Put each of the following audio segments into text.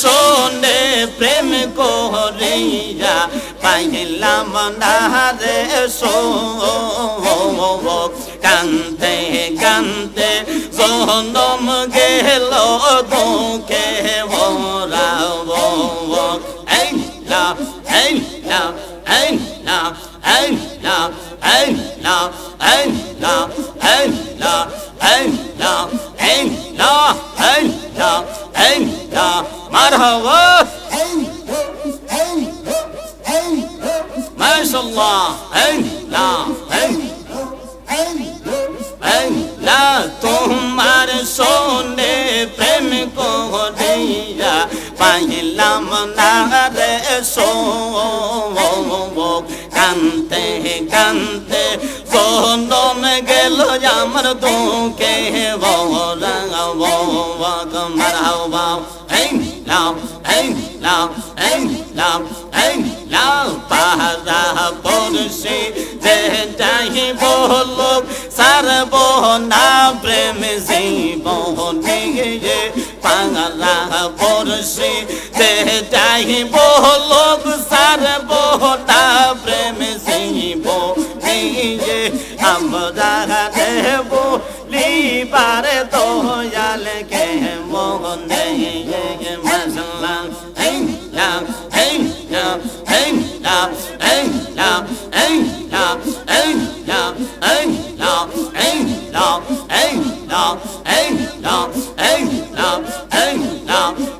শোনে প্রেম করিয়া, পাইলাম না রে সো কান্তে কান্তে জনম গেল দুঃখে ভরাব। এই না এই না এই না এই না এই না এই না। هيا مرحبا ما شاء الله هيا هيا তোমার সোনে প্রেম করিয়া পাইলাম না রে সো কান্তে কান্তে সোনন গেল আমার তোকে বলা wow, ein lau, ein lau, ein lau, ein lau, পাহারা বলছে যেটাই বলল সারব না প্রেম জীবনে পাহারা বলছে যেটাই বলল সারব না প্রেম জীবনে আমরা Hey, now, hey, now, hey, now.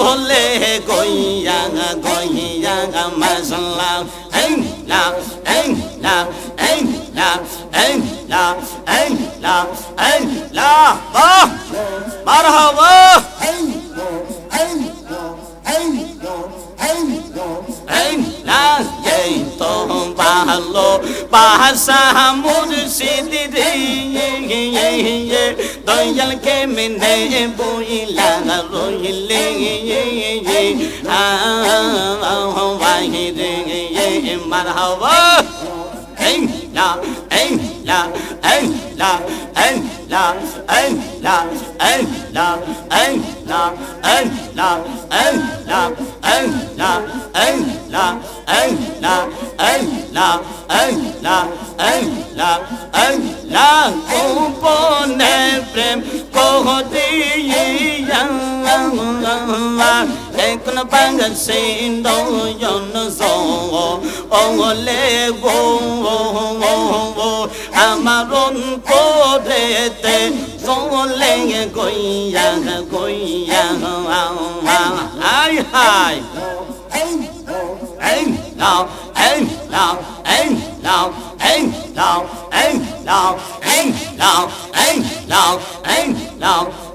হলে গইয়া গইয়া মাসাল্লা এই লা এই লা এই লা এই লা এই লা এই লা বাহ মারহাবা এই ভালো বাসা মুর্শিদ রে দয়াল কে মেনে বইলা রইলে আহি রে মার হওয়া লা লা লা লা এই না এই না এই না এই না এই না এই না এই না এই না এই না এই না এই না এই না এই না গোপনে প্রেম কহদিয়া এখন বাঙ্গাল সিন্ধু জন সো ওলে গো আমার অন্তরেতে চলে গইয়া গইয়া হাই হাই এই নাও এই নাও এই নাও এই নাও এই নাও এই নাও এই নাও এই নাও